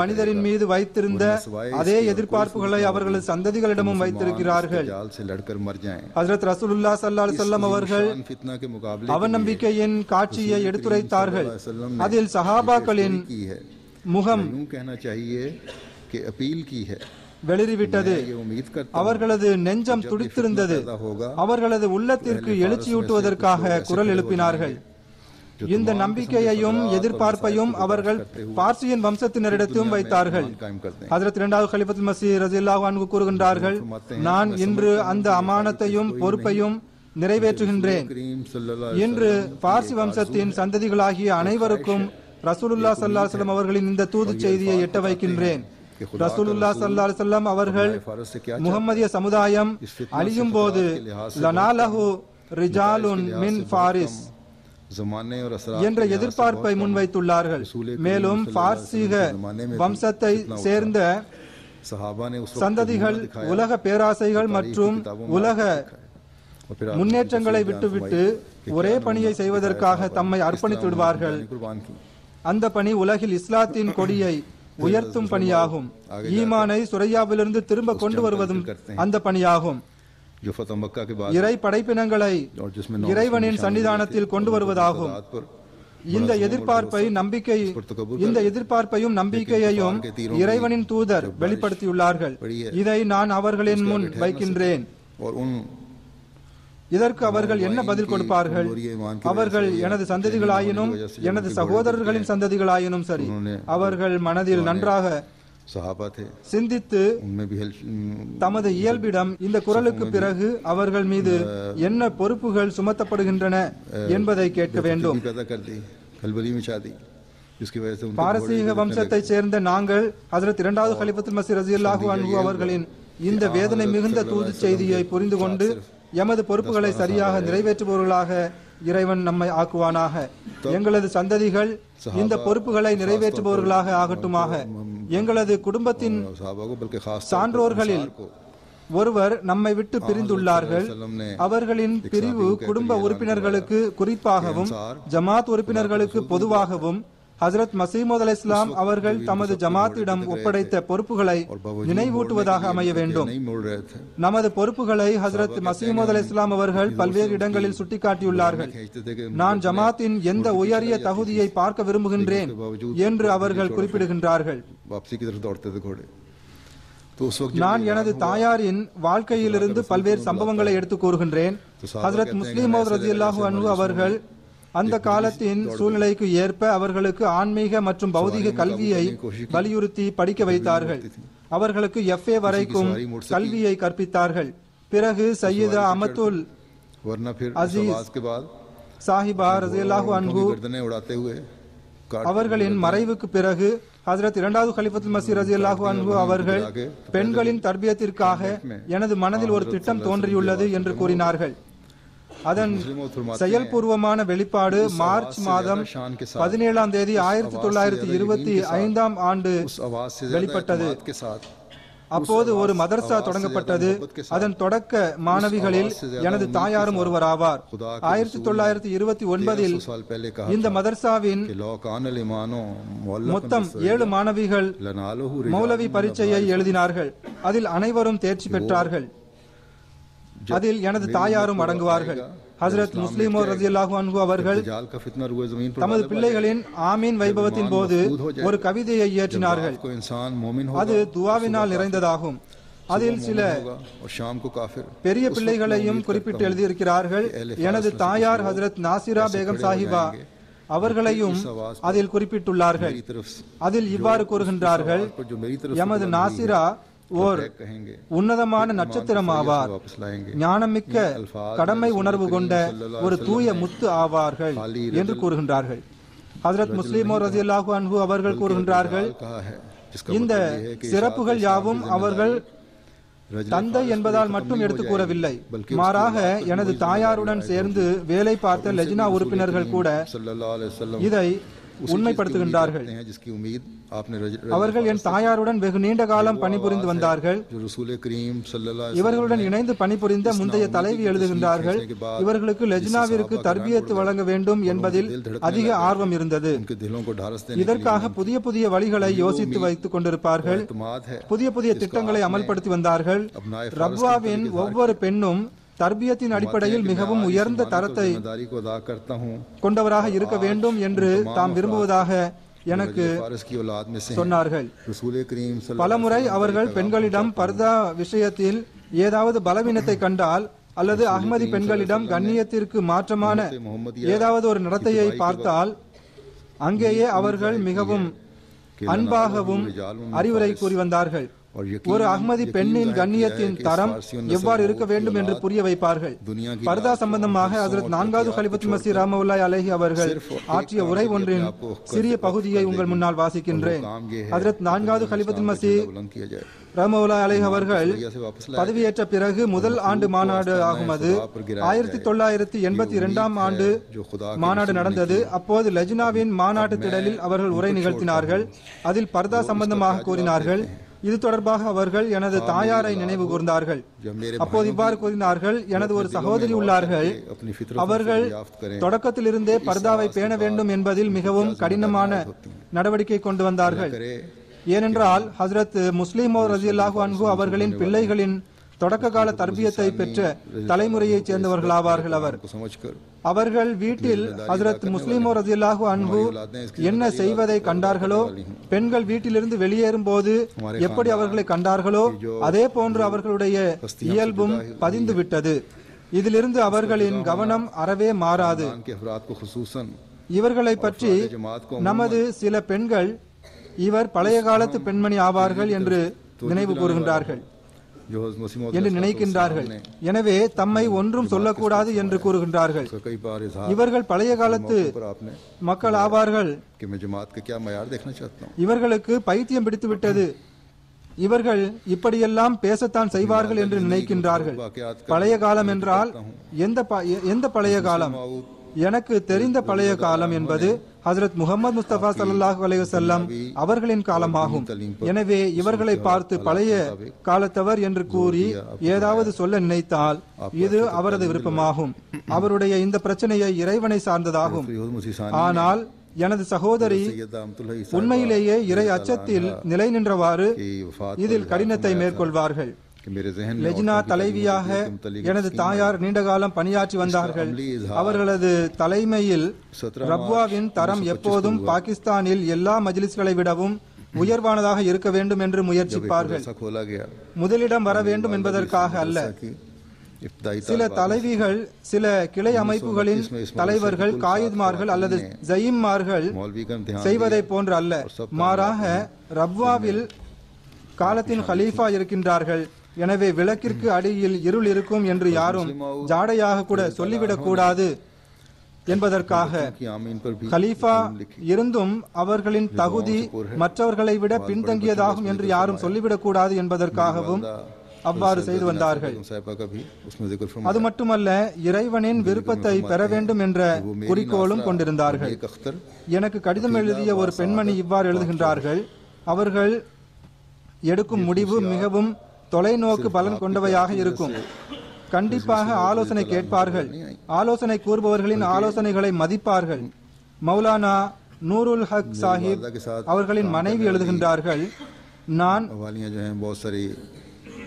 மனிதரின் மீது வைத்திருந்த அதே எதிர்பார்ப்புகளை அவர்களது சந்ததிகளிடமும் வைத்திருக்கிறார்கள். ஹசரத் ரசூலுல்லா சல்லா செல்லம் அவர்கள் அவநம்பிக்கையின் காட்சியை எடுத்துரைத்தார்கள். அதில் சஹாபாக்களின் முகம் வெளிறிவிட்டது. அவர்களது நெஞ்சம் துடித்திருந்தது. அவர்களது உள்ளத்திற்கு எழுச்சியூட்டுவதற்காக குரல் எழுப்பினார்கள். இந்த நம்பிக்கையையும் எதிர்பார்ப்பையும் அவர்கள் பார்சியின் வம்சத்தினரிடத்தும் வைத்தார்கள். அதற்கு இரண்டாவது கலிபத் மசி ரஜில்லாஹான் கூறுகின்றார்கள் நான் இன்று அந்த அமானத்தையும் பொறுப்பையும் நிறைவேற்றுகின்றேன். இன்று பார்சி வம்சத்தின் சந்ததிகளாகிய அனைவருக்கும் ரசூலுல்லா சல்லா செல்லம் அவர்களின் இந்த தூது செய்தியை எட்ட வைக்கின்றேன். ரசூலுல்லா சல்லா செல்லம் அவர்கள் முகமதிய சமுதாயம் அழியும் போது லனாலஹு ரிஜாலுன் மின் ஃபாரிஸ் என்ற எதிர்பார்ப்பை முன்வைத்துள்ளார்கள். மேலும் பார்சீக வம்சத்தை சேர்ந்த சந்ததிகள் உலக பேராசைகள் மற்றும் உலக முன்னேற்றங்களை விட்டுவிட்டு ஒரே பணியை செய்வதற்காக தம்மை அர்ப்பணித்து விடுவார்கள் அந்த பணி உலகில் இஸ்லாத்தின் கொடியை உயர்த்தும் பணியாகும். ஈமானை சுரையாவிலிருந்து திரும்ப கொண்டு வருவதும் அந்த பணியாகும். இறை படைப்பினங்களை இறைவனின் சன்னிதானத்தில் கொண்டு வருவதாகும் இந்த எதிர்பார்ப்பை நம்பிக்கை இந்த எதிர்பார்ப்பையும் நம்பிக்கையையும் இறைவனின் தூதர் வெளிப்படுத்தியுள்ளார்கள் இதை நான் அவர்களின் முன் வைக்கின்றேன் இதற்கு அவர்கள் என்ன பதில் கொடுப்பார்கள் அவர்கள் எனது சந்ததிகளாயினும் எனது சகோதரர்களின் சந்ததிகளாயினும் சரி அவர்கள் மனதில் நன்றாக சிந்தித்து தமது இயல்பிடம் இந்த குரலுக்கு பிறகு அவர்கள் மீது என்ன பொறுப்புகள் சுமத்தப்படுகின்றன என்பதை கேட்க வேண்டும். பாரசீக வம்சத்தை சேர்ந்த நாங்கள் அதற்கு இரண்டாவது ஹலிபத்துல் மசீர் ரஜியல்லாஹு அவர்களின் இந்த வேதனை மிகுந்த தூது செய்தியை புரிந்து கொண்டு எமது பொறுப்புகளை சரியாக நிறைவேற்றுபவர்களாக இறைவன் நம்மை ஆக்குவானாக. எங்களது சந்ததிகள் இந்த பொறுப்புகளை நிறைவேற்றுபவர்களாக ஆகட்டுமாக. எங்களது குடும்பத்தின் சான்றோர்களில் ஒருவர் நம்மை விட்டு பிரிந்துள்ளார்கள். அவர்களின் பிரிவு குடும்ப உறுப்பினர்களுக்கு குறிப்பாகவும் ஜமாத் உறுப்பினர்களுக்கு பொதுவாகவும் ஹசரத் மசீமது அல் இஸ்லாம் அவர்கள் தமது ஜமாத்திடம் ஒப்படைத்த பொறுப்புகளை நினைவூட்டுவதாக அமைய வேண்டும். நமது பொறுப்புகளை ஹசரத் மசீமது அல் இஸ்லாம் அவர்கள் பல்வேறு இடங்களில் சுட்டிக்காட்டியுள்ளார்கள். நான் ஜமாத்தின் எந்த உயரிய தகுதியை பார்க்க விரும்புகின்றேன் என்று அவர்கள் குறிப்பிடுகின்றார்கள். நான் எனது தாயாரின் வாழ்க்கையிலிருந்து பல்வேறு சம்பவங்களை எடுத்து கூறுகின்றேன். ஹசரத் முஸ்லீம் ரஜில்லாஹு அவர்கள் அந்த காலத்தின் சூழ்நிலைக்கு ஏற்ப அவர்களுக்கு ஆன்மீக மற்றும் பௌதிக கல்வியை வலியுறுத்தி படிக்க வைத்தார்கள். அவர்களுக்கு எஃப்ஏ வரைக்கும் கல்வியை கற்பித்தார்கள். பிறகு சையீதா அமத்துல் சாஹிபா ரசியல்லாஹு அன்பு அவர்களின் மறைவுக்கு பிறகு ஹசரத் இரண்டாவது கலிஃபத்துல் மசி ரஜி அல்லாஹு அன்பு அவர்கள் பெண்களின் தர்பியத்திற்காக எனது மனதில் ஒரு திட்டம் தோன்றியுள்ளது என்று கூறினார்கள். அதன் செயல்பூர்வமான வெளிப்பாடு மார்ச் மாதம் பதினேழாம் தேதி ஆயிரத்தி தொள்ளாயிரத்தி இருபத்தி ஐந்தாம் ஆண்டு வெளிப்பட்டது. அப்போது ஒரு மதர்சா தொடங்கப்பட்டது. அதன் தொடக்க மாணவிகளில் எனது தாயாரும் ஒருவர் ஆவார் ஆயிரத்தி தொள்ளாயிரத்தி இருபத்தி ஒன்பதில் இந்த மதர்சாவின் மொத்தம் ஏழு மாணவிகள் மௌலவி பரீட்சையை எழுதினார்கள். அதில் அனைவரும் தேர்ச்சி பெற்றார்கள். அதில் எனது தாயாரும் அடங்குவார்கள். ஹசரத் முஸ்லிமோ ரஜியல்லாஹு அவர்கள் தமது பிள்ளைகளின் ஆமீன் வைபவத்தின் போது ஒரு கவிதையை இயற்றினார்கள் அது துவாவினால் நிறைந்ததாகும். அதில் சில பெரிய பிள்ளைகளையும் குறிப்பிட்டு எழுதியிருக்கிறார்கள். எனது தாயார் ஹசரத் நாசிரா பேகம் சாஹிபா அவர்களையும் அதில் குறிப்பிட்டுள்ளார்கள். அதில் இவ்வாறு கூறுகின்றார்கள் எமது நாசிரா ஓர் உன்னதமான நட்சத்திரம் ஆவார் ஞானமிக்க கடமை உணர்வு கொண்ட ஒரு தூய முத்து ஆவார்கள் என்று கூறுகின்றார்கள் ஹசரத் முஸ்லிமோ ரசியல்லாஹு அன்ஹு அவர்கள் கூறுகின்றார்கள் இந்த சிறப்புகள் யாவும் அவர்கள் தந்தை என்பதால் மட்டும் எடுத்துக் கூறவில்லை மாறாக எனது தாயாருடன் சேர்ந்து வேலை பார்த்த லெஜினா உறுப்பினர்கள் கூட இதை உண்மைப்படுத்துகின்றார்கள். அவர்கள் என் தாயாருடன் வெகு நீண்ட காலம் பணிபுரிந்து வந்தார்கள். இவர்களுடன் இணைந்து பணிபுரிந்த முந்தைய தலைவி எழுதுகின்றார்கள் இவர்களுக்கு லெஜினாவிற்கு தர்பியத்து வழங்க வேண்டும் என்பதில் அதிக ஆர்வம் இருந்தது. இதற்காக புதிய புதிய வழிகளை யோசித்து வைத்துக் கொண்டிருப்பார்கள். புதிய புதிய திட்டங்களை அமல்படுத்தி வந்தார்கள். ரப்வாவின் ஒவ்வொரு பெண்ணும் தர்பியத்தின் அடிப்படையில் மிகவும் உயர்ந்த தரத்தை கொண்டவராக இருக்க வேண்டும் என்று தாம் விரும்புவதாக எனக்கு சொன்னார்கள். பலமுறை அவர்கள் பெண்களிடம் பர்தா விஷயத்தில் ஏதாவது பலவீனத்தை கண்டால் அல்லது அகமதி பெண்களிடம் கண்ணியத்திற்கு மாற்றமான ஏதாவது ஒரு நடத்தையை பார்த்தால் அங்கேயே அவர்கள் மிகவும் அன்பாகவும் அறிவுரை கூறி வந்தார்கள். ஒரு அகமதி பெண்ணின் கண்ணியத்தின் தரம் எவ்வாறு இருக்க வேண்டும் என்று புரிய வைப்பார்கள் பர்தா சம்பந்தமாக அதற்கு நான்காவது ஹலிபத் மசி ராமவுல்லாய் அலஹி அவர்கள் ஆற்றிய உரை ஒன்றின் சிறிய பகுதியை உங்கள் முன்னால் வாசிக்கின்றேன் அதற்கு நான்காவது ஹலிபத் மசி ரமவுலா அலை அவர்கள் பதவியேற்ற பிறகு முதல் ஆண்டு மாநாடு ஆகும் அது ஆயிரத்தி தொள்ளாயிரத்தி எண்பத்தி இரண்டாம் ஆண்டு மாநாடு நடந்தது। அப்போது லஜினாவின் மாநாட்டு திடலில் அவர்கள் உரை நிகழ்த்தினார்கள்। அதில் பர்தா சம்பந்தமாக கூறினார்கள் இது தொடர்பாக அவர்கள் எனது தாயாரை நினைவு கூர்ந்தார்கள். அப்போது இவ்வாறு கூறினார்கள் எனது ஒரு சகோதரி உள்ளார்கள். அவர்கள் தொடக்கத்திலிருந்தே பர்தாவை பேண வேண்டும் என்பதில் மிகவும் கடினமான நடவடிக்கை கொண்டு வந்தார்கள். ஏனென்றால் ஹசரத் முஸ்லிமோ ரஜில்லாஹு அன்பு அவர்களின் பிள்ளைகளின் தொடக்க கால தர்பியத்தை பெற்ற தலைமுறையைச் சேர்ந்தவர்களாவார்கள் அவர் அவர்கள் வீட்டில் ஹசரத் முஸ்லிமோ ரதியல்லாஹு அன்பு என்ன செய்வதை கண்டார்களோ பெண்கள் வீட்டிலிருந்து வெளியேறும் போது எப்படி அவர்களை கண்டார்களோ அதே போன்று அவர்களுடைய இயல்பும் பதிந்து விட்டது இதிலிருந்து அவர்களின் கவனம் அறவே மாறாது இவர்களை பற்றி நமது சில பெண்கள் இவர் பழைய காலத்து பெண்மணி ஆவார்கள் என்று நினைவு கூறுகின்றார்கள் என்று நினைக்கின்றார்கள். எனவே தம்மை ஒன்றும் சொல்லக்கூடாது என்று கூறுகின்றார்கள். இவர்கள் பழைய காலத்து மக்கள் ஆவார்கள். இவர்களுக்கு பைத்தியம் பிடித்து விட்டது இவர்கள் இப்படியெல்லாம் பேசத்தான் செய்வார்கள் என்று நினைக்கின்றார்கள். பழைய காலம் என்றால் எந்த எந்த பழைய காலம்? எனக்கு தெரிந்த பழைய காலம் என்பது ஹசரத் முகமது முஸ்தபா சல்லாஹ் அலைவசல்லம் அவர்களின் காலமாகும். எனவே இவர்களை பார்த்து பழைய காலத்தவர் என்று கூறி ஏதாவது சொல்ல நினைத்தால் இது அவரது விருப்பமாகும். அவருடைய இந்த பிரச்சனையை இறைவனை சார்ந்ததாகும். ஆனால் எனது சகோதரி உண்மையிலேயே இறை அச்சத்தில் நிலை நின்றவாறு இதில் கடினத்தை மேற்கொள்வார்கள். லெஜினா தலைவியாக எனது தாயார் நீண்டகாலம் பணியாற்றி வந்தார்கள். அவர்களது தலைமையில் ரப்வாவின் தரம் எப்போதும் பாகிஸ்தானில் எல்லா மஜ்லிஸ்களை விடவும் உயர்வானதாக இருக்க வேண்டும் என்று முயற்சிப்பார்கள். முதலிடம் வர வேண்டும் என்பதற்காக அல்ல. சில தலைவிகள் சில கிளை அமைப்புகளின் தலைவர்கள் காயுத்மார்கள் அல்லது ஜயிம்மார்கள் செய்வதை போன்று அல்ல. மாறாக ரப்வாவில் காலத்தின் ஹலீஃபா இருக்கின்றார்கள். எனவே விளக்கிற்கு அடியில் இருள் இருக்கும் என்று யாரும் ஜாடையாக கூட சொல்லிவிடக் கூடாது என்பதற்காக கலீஃபா இருந்தும் அவர்களின் தகுதி மற்றவர்களை விட பின்தங்கியதாகும் என்று யாரும் சொல்லிவிடக்கூடாது என்பதற்காகவும் அவ்வாறு செய்து வந்தார்கள் அது மட்டுமல்ல இறைவனின் விருப்பத்தை பெற வேண்டும் என்ற குறிக்கோளும் கொண்டிருந்தார்கள் எனக்கு கடிதம் எழுதிய ஒரு பெண்மணி இவ்வாறு எழுதுகின்றார்கள் அவர்கள் எடுக்கும் முடிவு மிகவும் தொலைநோக்கு பலன் கொண்டவையாக இருக்கும். கண்டிப்பாக ஆலோசனை கேட்பார்கள். ஆலோசனை கூறுபவர்களின் ஆலோசனைகளை மதிப்பார்கள். மௌலானா நூருல் ஹக் சாஹிப் அவர்களின் மனைவி எழுதுகின்றார்கள் நான்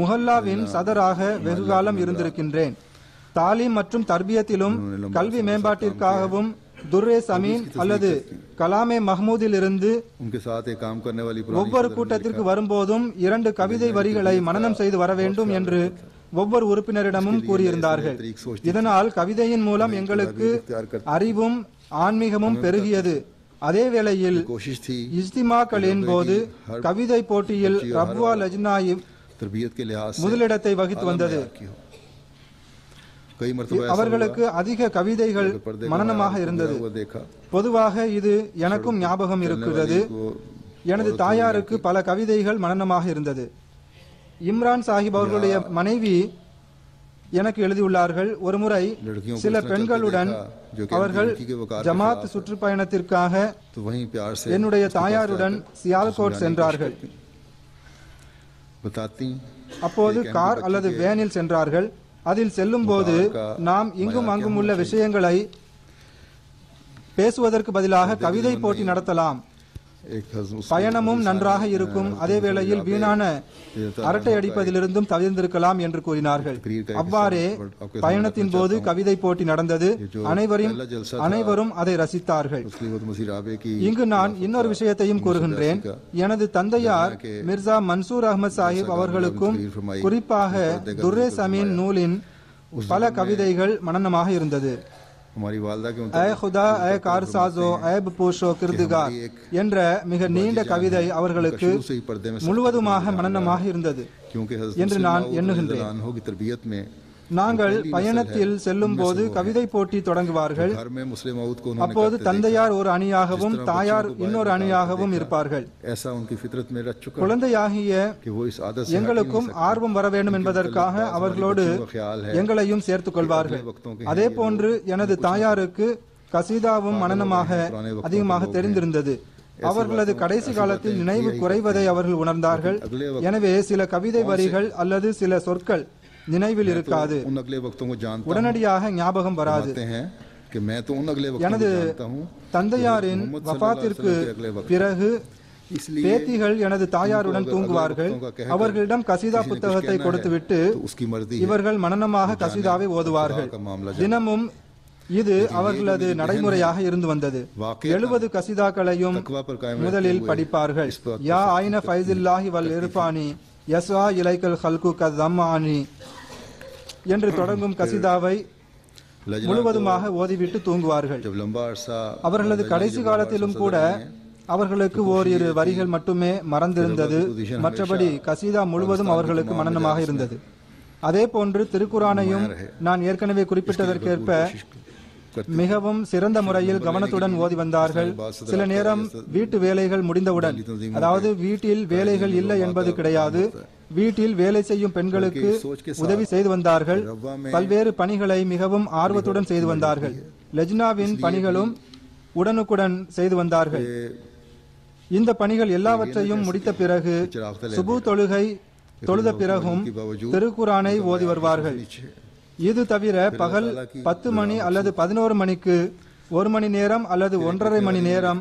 முஹல்லாவின் சதராக வெகுகாலம் இருந்திருக்கின்றேன். தாலிம் மற்றும் தர்பியத்திலும் கல்வி மேம்பாட்டிற்காகவும் துர்ரேஸ் அமீன் அல்லது கலாமே மஹ்மூதில் இருந்து ஒவ்வொரு கூட்டத்திற்கு வரும்போதும் இரண்டு கவிதை வரிகளை மனநம் செய்து வர வேண்டும் என்று ஒவ்வொரு உறுப்பினரிடமும் கூறியிருந்தார்கள். இதனால் கவிதையின் மூலம் எங்களுக்கு அறிவும் ஆன்மீகமும் பெருகியது. அதே வேளையில் இஸ்திமாக்களின் போது கவிதை போட்டியில் ரப்வா லஜ்னாயிப் முதலிடத்தை வகித்து வந்தது. அவர்களுக்கு அதிக கவிதைகள் மனநமாக இருந்தது. பொதுவாக இது எனக்கும் ஞாபகம் இருக்கிறது. எனது தாயாருக்கு பல கவிதைகள் மனநமாக இருந்தது. இம்ரான் சாஹிப் அவர்களுடைய மனைவி எனக்கு எழுதியுள்ளார்கள். ஒருமுறை சில பெண்களுடன் அவர்கள் ஜமாத் சுற்றுப்பயணத்திற்காக என்னுடைய தாயாருடன் சியால்கோட் சென்றார்கள். அப்போது கார் அல்லது வேனில் சென்றார்கள். அதில் செல்லும்போது நாம் இங்கும் அங்கும் உள்ள விஷயங்களை பேசுவதற்கு பதிலாக கவிதை போட்டி நடத்தலாம். பயணமும் நன்றாக இருக்கும். அதே வேளையில் வீணான அரட்டை அடிப்பதிலிருந்தும் தவிர்ந்திருக்கலாம் என்று கூறினார்கள். அவ்வாறே பயணத்தின் போது கவிதை போட்டி நடந்தது. அனைவரும் அனைவரும் அதை ரசித்தார்கள். இங்கு நான் இன்னொரு விஷயத்தையும் கூறுகின்றேன். எனது தந்தையார் மிர்சா மன்சூர் அகமது சாஹிப் அவர்களுக்கும் குறிப்பாக துர்ரே சமீன் நூலின் பல கவிதைகள் மனநமாக இருந்தது. அய ஹுதா அய கார்சாசோ அயப் போஷோ கிருதிகார் என்ற மிக நீண்ட கவிதை அவர்களுக்கு முழுவதுமாக மனநமாக இருந்தது என்று நான் எண்ணுகின்றேன் நாங்கள் பயணத்தில் செல்லும் போது கவிதை போட்டி தொடங்குவார்கள். அப்போது தந்தையார் ஒரு அணியாகவும் தாயார் இன்னொரு அணியாகவும் இருப்பார்கள். குழந்தையாகிய எங்களுக்கும் ஆர்வம் வர வேண்டும் என்பதற்காக அவர்களோடு எங்களையும் சேர்த்துக் கொள்வார்கள். அதே போன்று எனது தாயாருக்கு கசீதாவும் மனநமாக அதிகமாக தெரிந்திருந்தது. அவர்களது கடைசி காலத்தில் நினைவு குறைவதை அவர்கள் உணர்ந்தார்கள். எனவே சில கவிதை வரிகள் அல்லது சில சொற்கள் நினைவில் இருக்காது. உடனடியாக ஞாபகம் வராது. எனது தந்தையாரின் வபாத்திற்கு பிறகு பேத்திகள் எனது தாயாருடன் தூங்குவார்கள். அவர்களிடம் கசிதா புத்தகத்தை கொடுத்துவிட்டு இவர்கள் மனநமாக கசிதாவை ஓதுவார்கள். தினமும் இது அவர்களது நடைமுறையாக இருந்து வந்தது. எழுபது கசிதாக்களையும் முதலில் படிப்பார்கள். யா ஆயின ஃபைசில்லாஹி வல் இருப்பானி யஸ்வா இலைக்கல் ஹல்கு கதம்மானி என்று தொடங்கும் கசிதாவை முழுவதுமாக ஓதிவிட்டு தூங்குவார்கள். அவர்களது கடைசி காலத்திலும் கூட அவர்களுக்கு ஓரிரு வரிகள் மட்டுமே மறந்திருந்தது. மற்றபடி கசீதா முழுவதும் அவர்களுக்கு மனநமாக இருந்தது. அதே போன்று திருக்குறானையும் நான் ஏற்கனவே குறிப்பிட்டதற்கேற்ப மிகவும் சிறந்த முறையில் கவனத்துடன் ஓதி வந்தார்கள் சில நேரம் வீட்டு வேலைகள் முடிந்தவுடன் அதாவது வீட்டில் வேலைகள் இல்லை என்பது கிடையாது வீட்டில் வேலை செய்யும் பெண்களுக்கு உதவி செய்து வந்தார்கள் பல்வேறு பணிகளை மிகவும் ஆர்வத்துடன் செய்து வந்தார்கள் லெஜ்னாவின் பணிகளும் உடனுக்குடன் செய்து வந்தார்கள் இந்த பணிகள் எல்லாவற்றையும் முடித்த பிறகு சுபு தொழுகை தொழுத பிறகும் திருக்குரானை ஓதி வருவார்கள் இது தவிர பகல் பத்து மணி அல்லது பதினோரு மணிக்கு ஒரு மணி நேரம் அல்லது ஒன்றரை மணி நேரம்